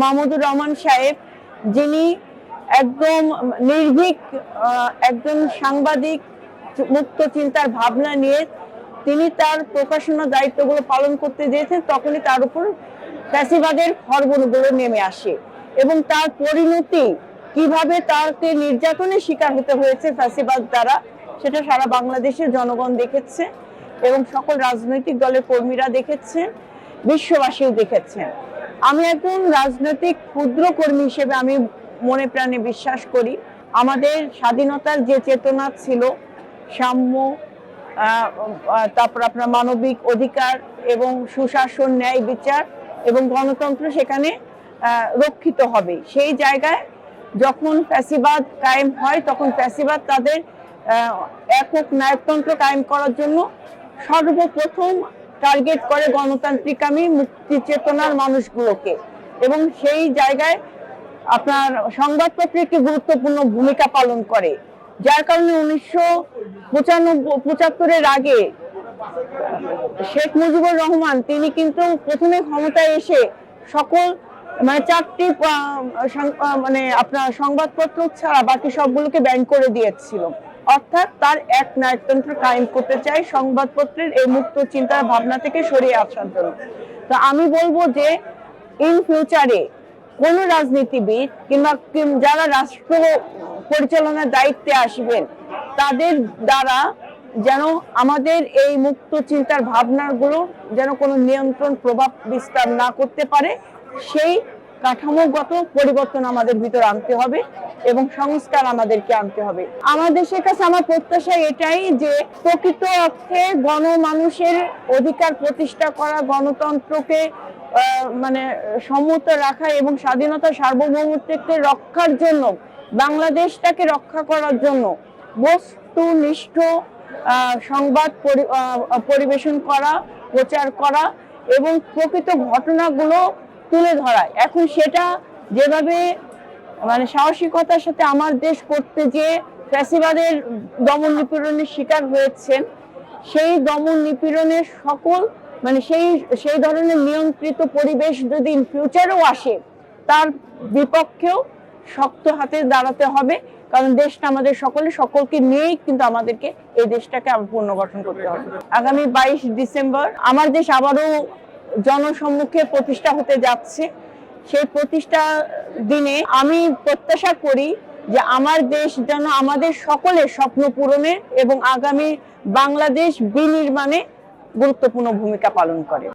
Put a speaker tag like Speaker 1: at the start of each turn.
Speaker 1: মাহমুদুর রহমান সাহেব, যিনি একদম নির্ভীক একজন সাংবাদিক, মুক্ত চিন্তার ভাবনা নিয়ে তিনি তার প্রকাশনা দায়িত্বগুলো পালন করতে দিয়েছেন তখনই তার উপর ফ্যাসিবাদের খড়বনগুলো নেমে আসে এবং তার পরিণতি কীভাবে তাকে নির্যাতনের শিকার হতে হয়েছে ফ্যাসিবাদ দ্বারা, সেটা সারা বাংলাদেশের জনগণ দেখেছে এবং সকল রাজনৈতিক দলের কর্মীরা দেখেছেন বিশ্ববাসীও দেখেছেন আমি একজন রাজনৈতিক ক্ষুদ্র কর্মী হিসেবে আমি মনে প্রাণে বিশ্বাস করি। আমাদের স্বাধীনতার যে চেতনা ছিল, সাম্য তারপর আপনার মানবিক অধিকার এবং সুশাসন, ন্যায় বিচার এবং গণতন্ত্র সেখানে রক্ষিত হবে। সেই জায়গায় যখন ফ্যাসিবাদ কায়েম হয়, তখন ফ্যাসিবাদ তাদের একক নায়কতন্ত্র কায়েম করার জন্য সর্বপ্রথম টার্গেট করে গণতান্ত্রিকামী মুক্তি চেতনার মানুষগুলোকে। এবং সেই জায়গায় আপনার সংবাদপত্র একটি গুরুত্বপূর্ণ ভূমিকা পালন করে। যার কারণে উনিশশো পঁচানব্বই পঁচাত্তরের আগে শেখ মুজিবুর রহমান, তিনি কিন্তু প্রথমে ক্ষমতায় এসে সকল মানে চারটি মানে আপনার সংবাদপত্র ছাড়া বাকি সবগুলোকে ব্যান করে দিয়েছিল। অর্থাৎ তার এক নায়কতন্ত্র কায়েম করতে চায় সংবাদপত্রের এই মুক্ত চিন্তার ভাবনা থেকে সরিয়ে আসার জন্য। তো আমি বলব যে ইন ফিউচারে কোন রাজনীতিবিদ কিংবা যারা রাষ্ট্র পরিচালনার দায়িত্বে আসবেন, তাদের দ্বারা যেন আমাদের এই মুক্ত চিন্তার ভাবনাগুলো যেন কোনো নিয়ন্ত্রণ, প্রভাব বিস্তার না করতে পারে, সেই কাঠামোগত পরিবর্তন আমাদের ভিতর আনতে হবে। এবং সংস্কার আমাদেরকে আনতে হবে। আমাদের দেশের কাছে আমার প্রত্যাশা এটাই যে প্রকৃত অর্থে গণমানুষের অধিকার প্রতিষ্ঠা করা, গণতন্ত্রকে মানে সম্মত রাখা এবং স্বাধীনতা সার্বভৌমত্বকে রক্ষার জন্য, বাংলাদেশটাকে রক্ষা করার জন্য বস্তুনিষ্ঠ সংবাদ পরি- পরিবেশন করা, প্রচার করা এবং প্রকৃত ঘটনাগুলো তুলে ধরা। এখন সেটা যেভাবে মানে সাহসিকতার সাথে আমার দেশ করতে যে ফ্যাসিবাদের দমন নিপীড়নের শিকার হয়েছেন, সেই দমন নিপীড়নের সকল মানে সেই সেই ধরনের নিয়ন্ত্রিত পরিবেশ যদি ইন ফিউচারেও আসে, তার বিপক্ষেও শক্ত হাতে দাঁড়াতে হবে, কারণ দেশটা আমাদের সকলে, সকলকে নিয়েই কিন্তু আমাদেরকে এই দেশটাকে আবার পুনর্গঠন করতে হবে। আগামী বাইশ ডিসেম্বর, আমার দেশ আবারও জনসম্মুখে প্রতিষ্ঠা হতে যাচ্ছে। সেই প্রতিষ্ঠা দিনে আমি প্রত্যাশা করি যে আমার দেশ যেন আমাদের সকলের স্বপ্ন পূরণে এবং আগামী বাংলাদেশ বিনির্মাণে গুরুত্বপূর্ণ ভূমিকা পালন করে।